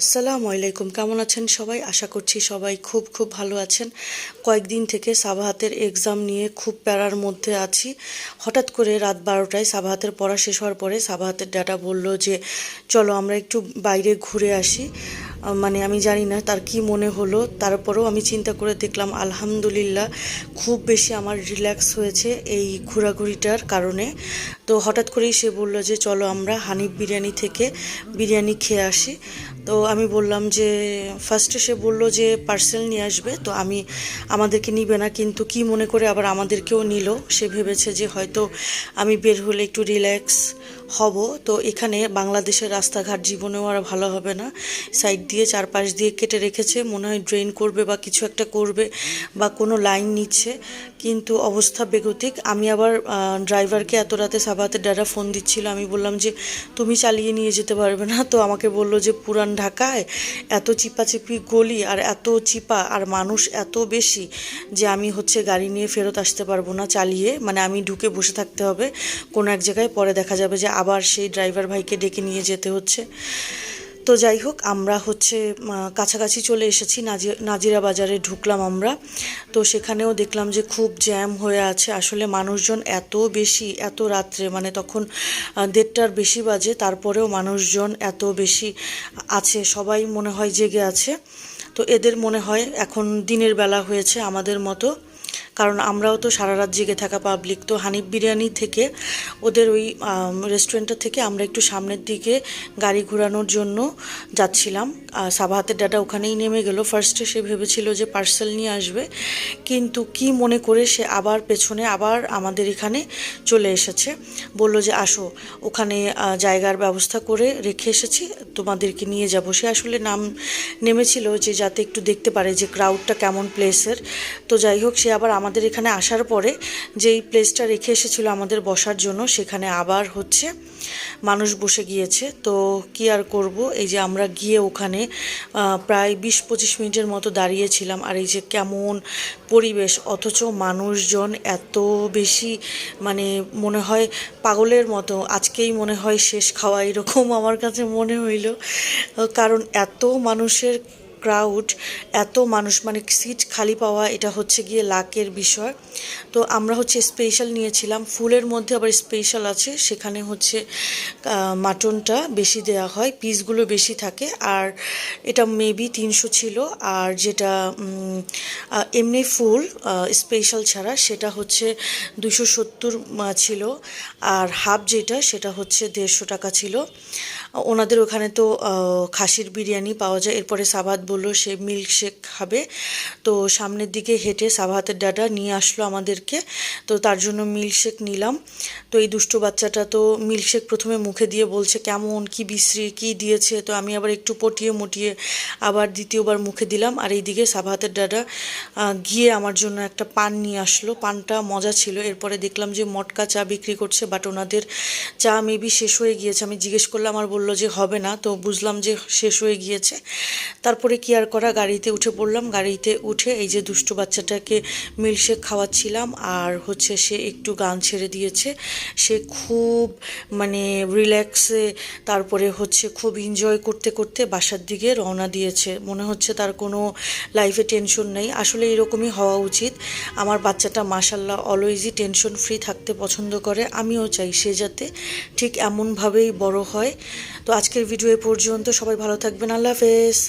আসসালামু আলাইকুম। কেমন আছেন সবাই? আশা করছি সবাই খুব খুব ভালো আছেন। কয়েকদিন থেকে সাবাহাতের এক্সাম নিয়ে খুব প্যারার মধ্যে আছি। হঠাৎ করে রাত বারোটায় সাবাহাতের পড়া শেষ হওয়ার পরে সাবাহাতের ডাটা বলল যে, চলো আমরা একটু বাইরে ঘুরে আসি। মানে আমি জানি না তার কি মনে হলো। তারপরেও আমি চিন্তা করে দেখলাম, আলহামদুলিল্লাহ, খুব বেশি আমার রিল্যাক্স হয়েছে এই ঘোরাঘুরিটার কারণে। তো হঠাৎ করেই সে বলল যে, চলো আমরা হানিফ বিরিয়ানি থেকে বিরিয়ানি খেয়ে আসি। তো আমি বললাম যে ফার্স্টে সে বলল যে পার্সেল নিয়ে আসবে, তো আমি আমাদেরকে নিবে না, কিন্তু কি মনে করে আবার আমাদেরকেও নিল। সে ভেবেছে যে হয়তো আমি বের হলে একটু রিল্যাক্স হব। তো এখানে বাংলাদেশের রাস্তাঘাট জীবনেও আর ভালো হবে না। সাইড দিয়ে চারপাশ দিয়ে কেটে রেখেছে, মনে হয় ড্রেন করবে বা কিছু একটা করবে বা কোনো লাইন নিচ্ছে। কিন্তু অবস্থা বেগতিক। আমি আবার ড্রাইভারকে এত রাতে সাবাতের ডাটা ফোন দিচ্ছিল। আমি বললাম যে, তুমি চালিয়ে নিয়ে যেতে পারবে না। তো আমাকে বলল যে, পুরান ঢাকায় এত চিপাচিপি গলি আর এত চিপা আর মানুষ এত বেশি যে আমি হচ্ছে গাড়ি নিয়ে ফেরত আসতে পারব না, চালিয়ে। মানে আমি ঢুকে বসে থাকতে হবে। কোনো এক জায়গায় পরে দেখা যাবে যে আবার সেই ড্রাইভার ভাইকে ডেকে নিয়ে যেতে হচ্ছে। তো যাই হোক, আমরা হচ্ছে কাছাকাছি চলে এসেছি, নাজি, নাজিরা বাজারে ঢুকলাম আমরা। তো সেখানেও দেখলাম যে খুব জ্যাম হয়ে আছে। আসলে মানুষজন এত বেশি, এত রাত্রে মানে তখন দেড়টার বেশি বাজে, তারপরেও মানুষজন এত বেশি আছে, সবাই মনে হয় জেগে আছে। তো এদের মনে হয় এখন দিনের বেলা হয়েছে আমাদের মতো। কারণ আমরাও তো সারা রাত জেগে থাকা পাবলিক তো হানিফ বিরিয়ানি থেকে ওদের ওই রেস্টুরেন্টটা থেকে আমরা একটু সামনের দিকে গাড়ি ঘোরানোর জন্য যাচ্ছিলাম। সাবাহাতের ডাটা ওখানেই নেমে গেল। ফার্স্টে সে ভেবেছিল যে পার্সেল নিয়ে আসবে, কিন্তু কি মনে করে সে আবার পেছনে আবার আমাদের এখানে চলে এসেছে। বলল যে, আসো, ওখানে জায়গার ব্যবস্থা করে রেখে এসেছি, তোমাদেরকে নিয়ে যাব। সে আসলে নাম নেমেছিল যে যাতে একটু দেখতে পারে যে ক্রাউডটা কেমন প্লেসের তো যাই হোক, সে আবার আমাদের এখানে আসার পরে যেই প্লেসটা রেখে এসেছিল আমাদের বসার জন্য, সেখানে আবার হচ্ছে মানুষ বসে গিয়েছে। তো কি আর করব? এই যে আমরা গিয়ে ওখানে প্রায় বিশ পঁচিশ মিনিটের মতো দাঁড়িয়েছিলাম। আর এই যে কেমন পরিবেশ, অথচ মানুষজন এত বেশি মানে মনে হয় পাগলের মতো। আজকেই মনে হয় শেষ খাওয়া এরকম আমার কাছে মনে হইল। কারণ এত মানুষের ক্রাউড এত মানুষ মানে সিট খালি পাওয়া, এটা হচ্ছে গিয়ে লাকের বিষয়। তো আমরা হচ্ছে স্পেশাল নিয়েছিলাম, ফুলের মধ্যে আবার স্পেশাল আছে, সেখানে হচ্ছে মাটনটা বেশি দেওয়া হয় পিসগুলো বেশি থাকে, আর এটা মেবি তিনশো ছিল, আর যেটা এমনি ফুল স্পেশাল ছাড়া, সেটা হচ্ছে দুশো সত্তর ছিল, আর হাফ যেটা, সেটা হচ্ছে দেড়শো টাকা ছিল। ওনাদের ওখানে তো খাসির বিরিয়ানি পাওয়া যায়। এরপরে সাবাত বলল সে মিল্ক শেক খাবে। তো সামনের দিকে হেঁটে সাবাহাতের ডাটা নিয়ে আসলো আমাদেরকে। তো তার জন্য মিল্ক শেক নিলাম। তো এই দুষ্ট বাচ্চাটা তো মিল্ক শেক প্রথমে মুখে দিয়ে বলছে, কেমন? কি বিশ্রী? কি দিয়েছে? তো আমি আবার একটু পটিয়ে মটিয়ে আবার দ্বিতীয়বার মুখে দিলাম। আর এইদিকে সাবাহাতের ডাটা গিয়ে আমার জন্য একটা পান নিয়ে আসলো। পানটা মজা ছিল। এরপরে দেখলাম যে মটকা চা বিক্রি করছে, বাট ওনাদের চা মেবি শেষ হয়ে গিয়েছে। আমি জিজ্ঞেস করলাম, আর বলল যে হবে না, তো বুঝলাম যে শেষ হয়ে গিয়েছে। তারপরে কি আর করা, গাড়িতে উঠে পড়লাম। গাড়িতে উঠে এই যে দুষ্টু বাচ্চাটাকে মিল্কশেক খাওয়াচ্ছিলাম আর হচ্ছে সে একটু গান ছেড়ে দিয়েছে। সে খুব মানে রিল্যাক্সে তারপরে হচ্ছে খুব এনজয় করতে করতে বাসার দিকে রওনা দিয়েছে। মনে হচ্ছে তার কোনো লাইফে টেনশন নেই। আসলে এরকমই হওয়া উচিত। আমার বাচ্চাটা মাসাল্লাহ অলওয়েজই টেনশন ফ্রি থাকতে পছন্দ করে। আমিও চাই সে যাতে ঠিক এমনভাবেই বড় হয়। তো আজকের ভিডিও এ পর্যন্ত সবাই ভালো থাকবেন। আল্লাহ হাফেজ।